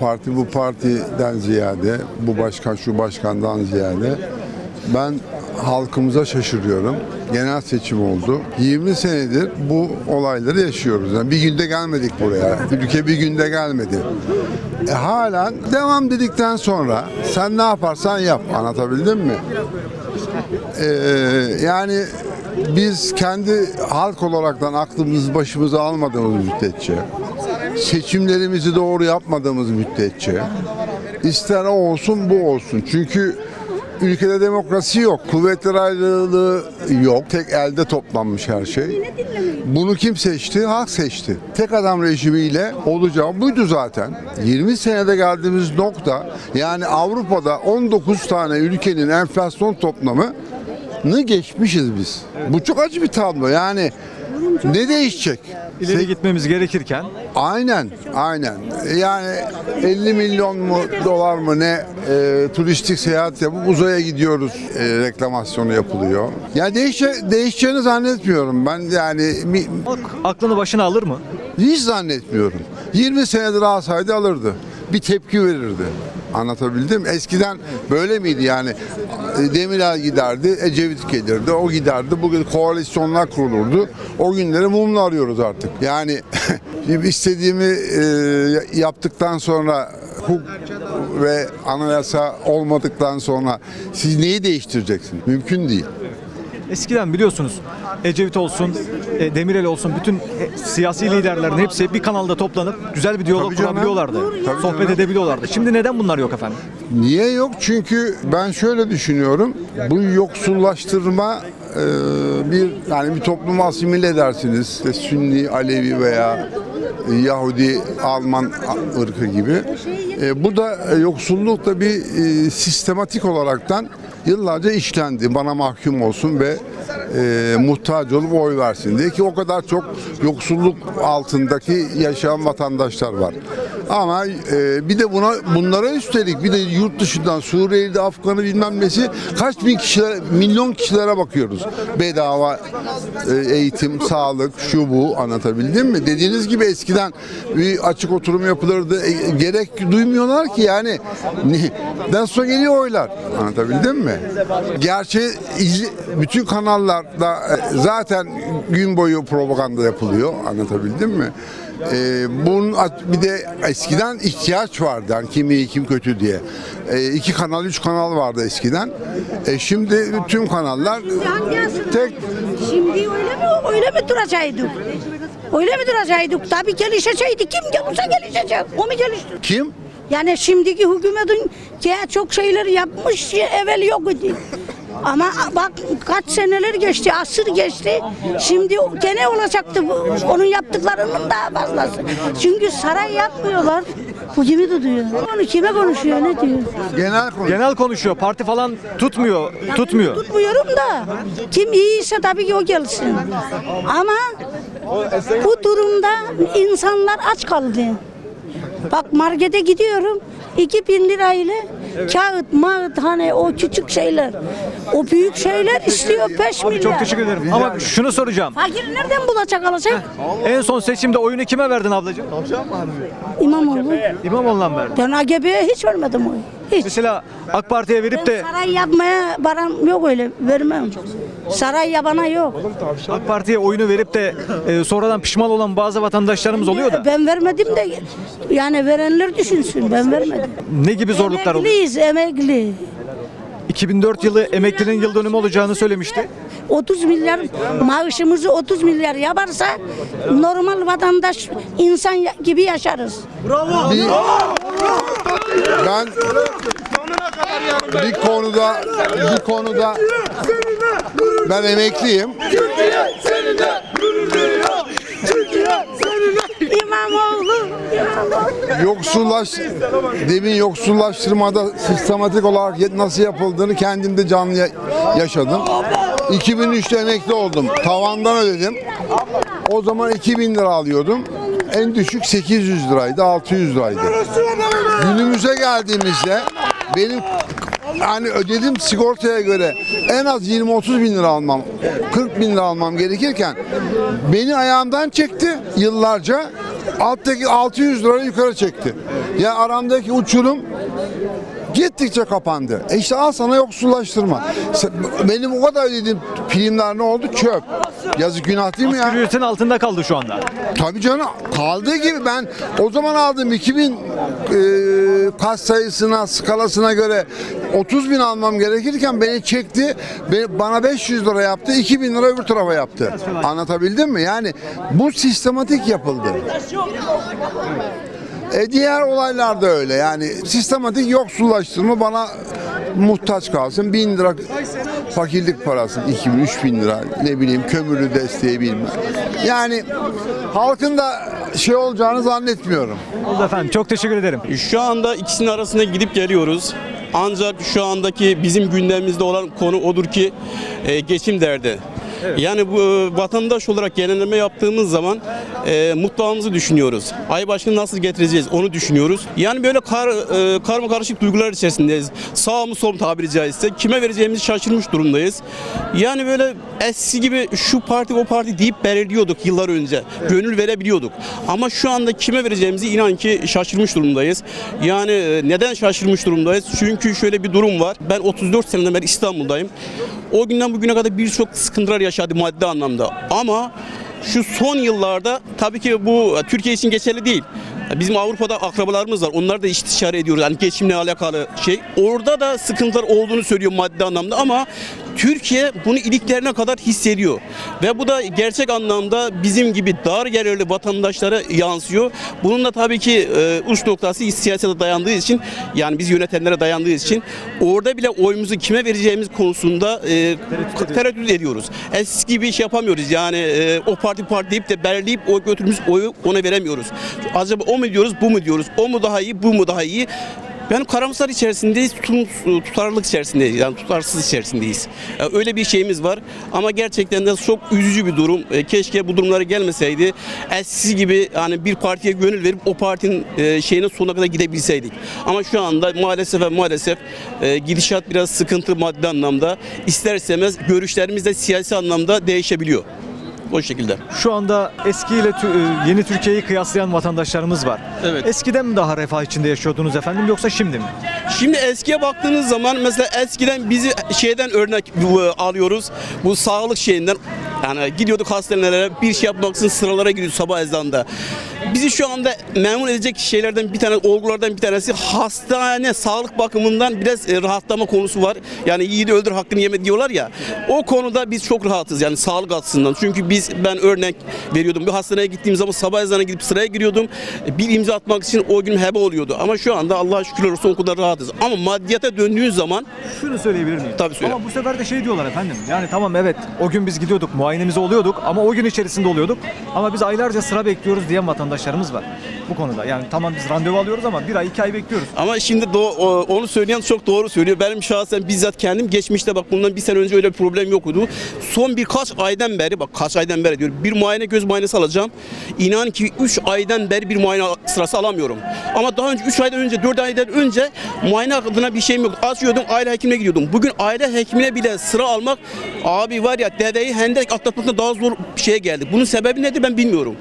parti bu partiden ziyade, bu başkan şu başkandan ziyade ben halkımıza şaşırıyorum. Genel seçim oldu. 20 senedir bu olayları yaşıyoruz. Yani bir günde gelmedik buraya. Ülke bir günde gelmedi. E, halen devam dedikten sonra sen ne yaparsan yap. Anlatabildim mi? Ee, yani biz kendi halk olaraktan aklımızı başımıza almadığımız müddetçe, seçimlerimizi doğru yapmadığımız müddetçe, ister o olsun bu olsun. Çünkü ülkede demokrasi yok, kuvvetler ayrılığı yok, tek elde toplanmış her şey. Bunu kim seçti? Halk seçti. Tek adam rejimiyle olacağı buydu zaten. 20 senede geldiğimiz nokta yani Avrupa'da 19 tane ülkenin enflasyon toplamı ne geçmişiz biz. Bu çok acı bir tablo. Yani ne değişecek? İleri gitmemiz gerekirken Aynen, aynen. Yani 50 milyon mu dolar mı ne e, turistik seyahat yapıp uzaya gidiyoruz e, reklamasyonu yapılıyor. Ya değişe, değişeceğini zannetmiyorum ben yani mi- halk aklını başına alır mı? hiç zannetmiyorum. 20 senedir alsaydı alırdı. Bir tepki verirdi. Anlatabildim. Eskiden böyle miydi yani? E, Demirel giderdi, Ecevit gelirdi, o giderdi. Bugün koalisyonlar kurulurdu. O günleri mumla arıyoruz artık. Yani istediğimi e, yaptıktan sonra hukuk ve anayasa olmadıktan sonra siz neyi değiştireceksiniz? Mümkün değil. Eskiden biliyorsunuz Ecevit olsun, e, Demirel olsun bütün e, siyasi liderlerin hepsi bir kanalda toplanıp güzel bir diyalog Tabii canım. kurabiliyorlardı. Tabii sohbet canım. edebiliyorlardı. Şimdi neden bunlar yok efendim? Niye yok? Çünkü ben şöyle düşünüyorum. Bu yoksullaştırma e, bir yani bir toplumu asimile edersiniz. İşte Sünni, Alevi veya Yahudi, Alman ırkı gibi. E, bu da e, yoksulluk da bir e, sistematik olaraktan yıllarca işlendi. Bana mahkum olsun ve e, muhtaç olup oy versin diye ki o kadar çok yoksulluk altındaki yaşayan vatandaşlar var. Ama e, bir de buna bunlara üstelik bir de yurt dışından Suriyeli, Afganı bilmem nesi kaç bin kişiler, milyon kişilere bakıyoruz. Bedava e, eğitim, sağlık, şu bu anlatabildim mi? Dediğiniz gibi eskiden bir açık oturum yapılırdı. E, gerek duymuyorlar ki yani. Ne, sonra geliyor oylar. Anlatabildim mi? Gerçi bütün kanallarda e, zaten gün boyu propaganda yapılıyor. Anlatabildim mi? Ee, bunun bir de eskiden ihtiyaç vardı yani kim iyi kim kötü diye. Ee, iki kanal, üç kanal vardı eskiden. E, şimdi tüm kanallar tek Şimdi öyle mi öyle mi duracaktık? Öyle mi duracaktık? Tabii gelişecekti. Kim gelirse gelişecek. O mu gelişti? kim? Yani şimdiki hükümetin ya çok şeyler yapmış evvel yok idi. Ama bak kaç seneler geçti, asır geçti. Şimdi gene olacaktı bu. Onun yaptıklarının daha fazlası. Çünkü saray yapmıyorlar. Bu kimi tutuyor? Onu kime konuşuyor, ne diyor? Genel konu. Genel konuşuyor. Parti falan tutmuyor. Tutmuyor. Tutmuyorum da kim iyiyse tabii ki o gelsin. Ama bu durumda insanlar aç kaldı. Bak markete gidiyorum 2000 lirayla kağıt, mağıt hani o küçük şeyler. O büyük şeyler istiyor 5 milyar. Çok teşekkür ederim. Ama şunu soracağım. Fakir nereden bulacak alacak? En son seçimde oyunu kime verdin ablacığım? İmamoğlu. İmamoğlu'na mı verdin? Ben AKP'ye hiç vermedim oy. Hiç. Mesela AK Parti'ye verip de Saray yapmaya param yok öyle vermem. Saray yabana yok. AK Parti'ye oyunu verip de e, sonradan pişman olan bazı vatandaşlarımız oluyor da Ben vermedim de yani verenler düşünsün ben vermedim. ne gibi zorluklar oluyor? Emekliyiz emekli. 2004 yılı emeklinin yıl dönümü olacağını söylemişti. 30 milyar maaşımızı 30 milyar yaparsa normal vatandaş insan gibi yaşarız. Bir, ben bir konuda bir konuda ben emekliyim. İmamoğlu, İmamoğlu. Yoksullaş demin yoksullaştırmada sistematik olarak nasıl yapıldığını kendimde canlı ya- yaşadım. 2003'te emekli oldum. Tavandan ödedim. O zaman 2000 lira alıyordum. En düşük 800 liraydı, 600 liraydı. Günümüze geldiğimizde benim hani ödedim sigortaya göre en az 20-30 bin lira almam, 40 bin lira almam gerekirken beni ayağımdan çekti yıllarca. alttaki 600 lira yukarı çekti. Ya aramdaki uçurum gittikçe kapandı. E işte al sana yoksullaştırma. Benim o kadar ödediğim primler ne oldu? Çöp. Yazık günah değil mi ya? Asgari altında kaldı şu anda. Tabii canım kaldığı gibi ben o zaman aldım 2000 e, kas sayısına skalasına göre 30 bin almam gerekirken beni çekti bana 500 lira yaptı 2000 lira öbür tarafa yaptı. Anlatabildim mi? Yani bu sistematik yapıldı. E diğer olaylar da öyle yani sistematik yoksullaştırma bana muhtaç kalsın. Bin lira fakirlik parası, 2000, 3000 lira ne bileyim kömürlü desteği bilmem. Yani halkın da şey olacağını zannetmiyorum. Oldu efendim. Çok teşekkür ederim. Şu anda ikisinin arasında gidip geliyoruz. Ancak şu andaki bizim gündemimizde olan konu odur ki e, geçim derdi. Yani bu e, vatandaş olarak genelleme yaptığımız zaman e, mutfağımızı düşünüyoruz. Ay başını nasıl getireceğiz onu düşünüyoruz. Yani böyle kar, e, karma karışık duygular içerisindeyiz. Sağ mı sol mu tabiri caizse kime vereceğimizi şaşırmış durumdayız. Yani böyle eski gibi şu parti o parti deyip belirliyorduk yıllar önce. Gönül verebiliyorduk. Ama şu anda kime vereceğimizi inan ki şaşırmış durumdayız. Yani e, neden şaşırmış durumdayız? Çünkü şöyle bir durum var. Ben 34 seneden beri İstanbul'dayım. O günden bugüne kadar birçok sıkıntılar yaşadı maddi anlamda. Ama şu son yıllarda tabii ki bu Türkiye için geçerli değil. Bizim Avrupa'da akrabalarımız var. Onlar da istişare ediyoruz. Yani geçimle alakalı şey. Orada da sıkıntılar olduğunu söylüyor maddi anlamda ama Türkiye bunu iliklerine kadar hissediyor. Ve bu da gerçek anlamda bizim gibi dar gelirli vatandaşlara yansıyor. Bunun da tabii ki e, uç noktası siyasete dayandığı için yani biz yönetenlere dayandığı için orada bile oyumuzu kime vereceğimiz konusunda e, tereddüt ediyoruz. Eski gibi iş yapamıyoruz. Yani e, o parti parti deyip de belirleyip o götürümüz oyu ona veremiyoruz. Acaba o mu diyoruz, bu mu diyoruz? O mu daha iyi, bu mu daha iyi? Yani karamsar içerisindeyiz, tutum, tutarlılık içerisindeyiz. Yani tutarsız içerisindeyiz. Yani öyle bir şeyimiz var. Ama gerçekten de çok üzücü bir durum. E, Keşke bu durumlara gelmeseydi. Eskisi gibi yani bir partiye gönül verip o partinin e, şeyine sonuna kadar gidebilseydik. Ama şu anda maalesef ve maalesef e, gidişat biraz sıkıntı maddi anlamda. İster istemez görüşlerimiz de siyasi anlamda değişebiliyor. O şekilde. Şu anda eskiyle tü- e, yeni Türkiye'yi kıyaslayan vatandaşlarımız var. Evet. Eskiden mi daha refah içinde yaşıyordunuz efendim yoksa şimdi mi? Şimdi eskiye baktığınız zaman mesela eskiden bizi şeyden örnek bu- alıyoruz. Bu sağlık şeyinden yani gidiyorduk hastanelere bir şey yapmak için sıralara gidiyorduk sabah ezanında. Bizi şu anda memnun edecek şeylerden bir tane olgulardan bir tanesi hastane sağlık bakımından biraz e, rahatlama konusu var. Yani yiğidi öldür hakkını yeme diyorlar ya. O konuda biz çok rahatız yani sağlık açısından. Çünkü biz ben örnek veriyordum. Bir hastaneye gittiğim zaman sabah ezanına gidip sıraya giriyordum. Bir imza atmak için o gün hebe oluyordu. Ama şu anda Allah'a şükürler olsun o kadar rahatız. Ama maddiyata döndüğün zaman Şunu söyleyebilir miyim? Tabii söyle. Ama bu sefer de şey diyorlar efendim. Yani tamam evet o gün biz gidiyorduk muayenemizi oluyorduk ama o gün içerisinde oluyorduk. Ama biz aylarca sıra bekliyoruz diyen vatandaşlarımız var bu konuda. Yani tamam biz randevu alıyoruz ama bir ay iki ay bekliyoruz. Ama şimdi do- o- onu söyleyen çok doğru söylüyor. Benim şahsen bizzat kendim geçmişte bak bundan bir sene önce öyle bir problem yoktu. Son birkaç aydan beri bak kaç aydan beri diyorum bir muayene göz muayenesi alacağım. İnan ki 3 aydan beri bir muayene sırası alamıyorum. Ama daha önce 3 aydan önce 4 aydan önce muayene adına bir şeyim yoktu. Açıyordum aile hekimine gidiyordum. Bugün aile hekimine bile sıra almak abi var ya deveyi hendek atlatmaktan daha zor bir şeye geldi. Bunun sebebi nedir ben bilmiyorum.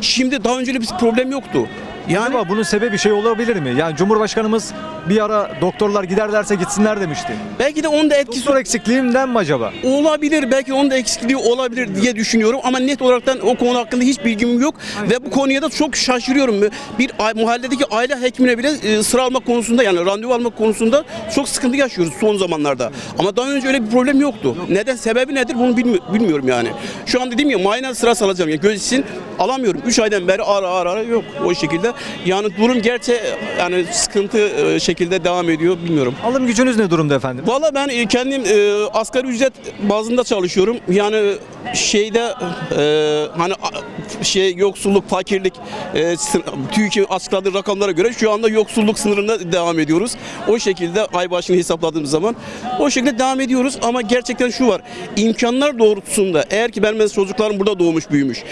Şimdi daha önce bir problem yoktu. Yani Acaba bunun sebebi şey olabilir mi? Yani Cumhurbaşkanımız bir ara doktorlar giderlerse gitsinler demişti. belki de onun da etkisi Doktor eksikliğinden mi acaba? Olabilir belki onun da eksikliği olabilir diye düşünüyorum ama net olaraktan o konu hakkında hiç bilgim yok ve bu konuya da çok şaşırıyorum. Bir a- mahalledeki aile hekimine bile e, sıra almak konusunda yani randevu almak konusunda çok sıkıntı yaşıyoruz son zamanlarda. Ama daha önce öyle bir problem yoktu. Neden sebebi nedir bunu bilmi- bilmiyorum yani. Şu an dediğim ya muayene sırası alacağım ya göz için alamıyorum. 3 aydan beri ara ara ara yok o şekilde. Yani durum gerçi yani sıkıntı e, şekilde devam ediyor bilmiyorum. Alım gücünüz ne durumda efendim? Valla ben e, kendim e, asgari ücret bazında çalışıyorum. Yani şeyde e, hani şey yoksulluk, fakirlik e, TÜİK'in açıkladığı rakamlara göre şu anda yoksulluk sınırında devam ediyoruz. O şekilde ay başını hesapladığımız zaman o şekilde devam ediyoruz ama gerçekten şu var. imkanlar doğrultusunda eğer ki benim mesela çocuklarım burada doğmuş büyümüş.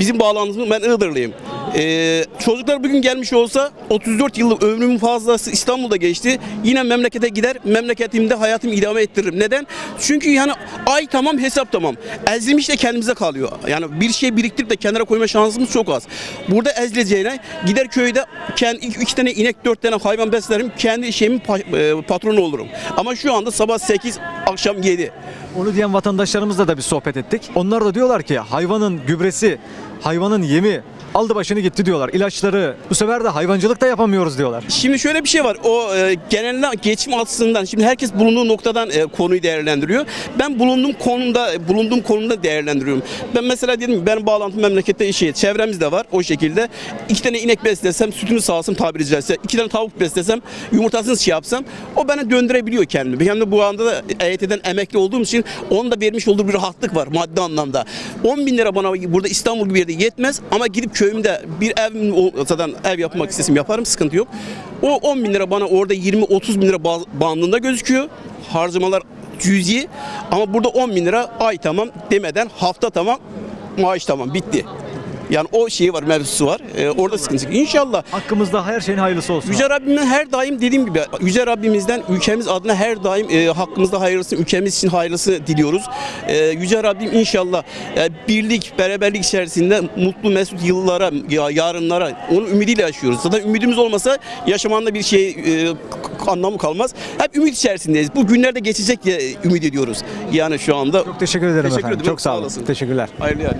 bizim bağlantımız ben Iğdırlıyım. Ee, çocuklar bugün gelmiş olsa 34 yıllık ömrümün fazlası İstanbul'da geçti. Yine memlekete gider, memleketimde hayatımı idame ettiririm. Neden? Çünkü yani ay tamam hesap tamam. Ezilmiş de kendimize kalıyor. Yani bir şey biriktirip de kenara koyma şansımız çok az. Burada ezileceğine gider köyde kendi iki, iki tane inek, dört tane hayvan beslerim. Kendi şeyimin e, patronu olurum. Ama şu anda sabah 8, akşam 7. Onu diyen vatandaşlarımızla da bir sohbet ettik. Onlar da diyorlar ki hayvanın gübresi, hayvanın yemi aldı başını gitti diyorlar. İlaçları. Bu sefer de hayvancılık da yapamıyoruz diyorlar. Şimdi şöyle bir şey var. O e, genel geçim açısından şimdi herkes bulunduğu noktadan e, konuyu değerlendiriyor. Ben bulunduğum konumda e, bulunduğum konumda değerlendiriyorum. Ben mesela dedim ki benim bağlantım memlekette şey çevremizde var o şekilde. İki tane inek beslesem sütünü sağsın tabiri caizse. iki tane tavuk beslesem yumurtasını şey yapsam o bana döndürebiliyor kendimi. Hem de bu anda da EYT'den emekli olduğum için onun da vermiş olduğu bir rahatlık var maddi anlamda. 10 bin lira bana burada İstanbul gibi yerde yetmez ama gidip köyümde bir ev zaten ev yapmak istesem yaparım sıkıntı yok. O 10 bin lira bana orada 20-30 bin lira ba- bandında gözüküyor. Harcamalar cüzi ama burada 10 bin lira ay tamam demeden hafta tamam maaş tamam bitti. Yani o şeyi var mevzusu var. Ee, orada sıkıntı yok. İnşallah Hakkımızda her şeyin hayırlısı olsun. Yüce Rabbimden her daim dediğim gibi Yüce Rabbimizden ülkemiz adına her daim e, hakkımızda hayırlısı, ülkemiz için hayırlısı diliyoruz. E, Yüce Rabbim inşallah e, birlik, beraberlik içerisinde mutlu mesut yıllara, ya, yarınlara onun ümidiyle yaşıyoruz. Zaten ümidimiz olmasa yaşamanda bir şey e, anlamı kalmaz. Hep ümit içerisindeyiz. Bu günlerde geçecek diye ümit ediyoruz. Yani şu anda Çok teşekkür ederim Teşekkür efendim. ederim. Çok sağ olasın. Teşekkürler. hayırlı yerler.